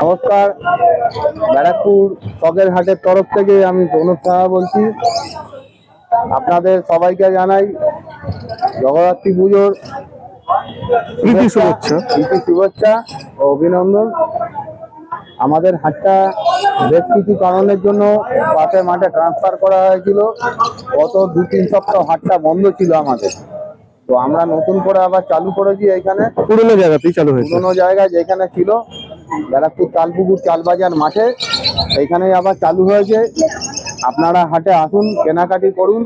নমস্কার। ব্যারাকপুর চকের হাটের তরফ থেকে আমি প্রণব সাহা বলছি। আপনাদের সবাইকে জানাই জগদ্ধাত্রী পুজোর প্রীতি শুভেচ্ছা। প্রীতি শুভেচ্ছা ও অভিনন্দন। আমাদের হাটটা বেশ কিছু কারণের জন্য পাশে মাঠে ট্রান্সফার করা হয়েছিল। গত দু তিন সপ্তাহ হাটটা বন্ধ ছিল আমাদের। তো আমরা নতুন করে আবার চালু করেছি এখানে। পুরোনো জায়গাতেই চালু হয়েছে। পুরোনো জায়গায় যেখানে ছিল ব্যারাকপুর তালপুকুর চালবাজার মাঠে। এইখানেই আবার চালু হয়েছে। আপনারা হাটে আসুন, কেনাকাটি করুন।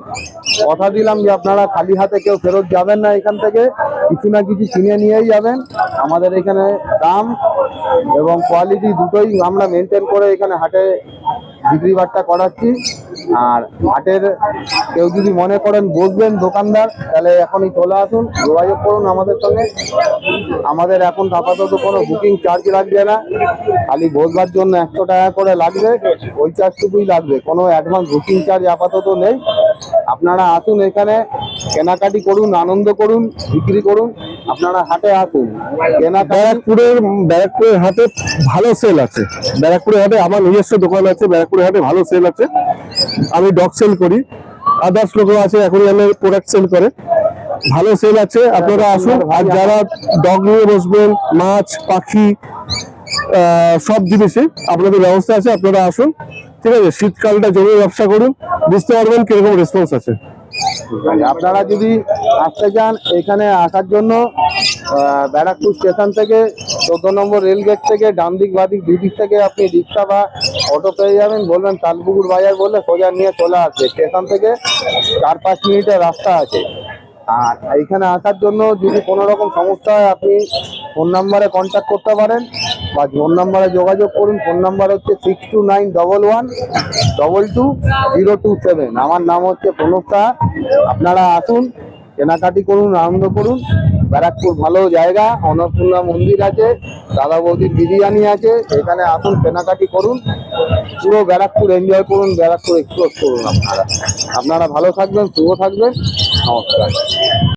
কথা দিলাম যে আপনারা খালি হাতে কেউ ফেরত যাবেন না এখান থেকে। কিছু না কিছু কিনে নিয়েই যাবেন। আমাদের এখানে দাম এবং কোয়ালিটি দুটোই আমরা মেনটেন করে এখানে হাটে বিক্রি বাট্টা করাচ্ছি। আর হাটের কেউ যদি মনে করেন বসবেন দোকানদার, তাহলে এখনই চলে আসুন, যোগাযোগ করুন আমাদের সঙ্গে। আমাদের এখন আপাতত কোনো বুকিং চার্জ লাগবে না। খালি বসবার জন্য একশো টাকা করে লাগবে, ওই চার্জটুকুই লাগবে। কোনো অ্যাডভান্স বুকিং চার্জ আপাতত নেই। আপনারা আসুন এখানে, কেনাকাটি করুন, আনন্দ করুন, বিক্রি করুন, আপনারা হাটে আসুন। কেনা ব্যারাকপুরের ব্যারাকপুরের হাটে ভালো সেল আছে। ব্যারাকপুরের হাটে আমার নিজস্ব দোকান আছে, ব্যারাকপুরের হাটে ভালো সেল আছে। আমি ডগ সেল করি। আদার্স লোকও আছে অ্যাকোরিয়ামের প্রোডাক্ট সেল করে। ভালো সেল আছে আপনারা আসুন। আর যারা ডগ নিয়ে বসবেন মাছ পাখি সব জিনিসে আপনাদের ব্যবস্থা আছে আপনারা আসুন। ঠিক আছে শীতকালটা জমি ব্যবসা করুন। বুঝতে পারবেন কীরকম রেসপন্স আছে। আপনারা যদি আসতে চান এখানে আসার জন্য ব্যারাকপুর স্টেশন থেকে চোদ্দ নম্বর রেল গেট থেকে ডান দিক বাদিক দুই দিক থেকে আপনি রিক্সা বা অটো পেয়ে যাবেন। বলবেন, তালপুকুর বাজার বললে সোজা নিয়ে চলে আসবে। স্টেশন থেকে চার পাঁচ মিনিটের রাস্তা আছে। আর এইখানে আসার জন্য যদি কোনো রকম সমস্যা হয়, আপনি ফোন নাম্বারে কন্ট্যাক্ট করতে পারেন বা ফোন নাম্বারে যোগাযোগ করুন। ফোন নাম্বার হচ্ছে six two nine double one double two zero two seven আমার নাম হচ্ছে প্রণব আপনারা আসুন, কেনাকাটি করুন, আনন্দ করুন। ব্যারাকপুর ভালো জায়গা, অন্নপূর্ণা মন্দির আছে, দাদা বৌদির বিরিয়ানি আছে, এখানে আসুন, কেনাকাটি করুন, পুরো ব্যারাকপুর এনজয় করুন, ব্যারাকপুর এক্সপ্লোর করুন আপনারা। আপনারা ভালো থাকবেন শুভ থাকবেন, নমস্কার।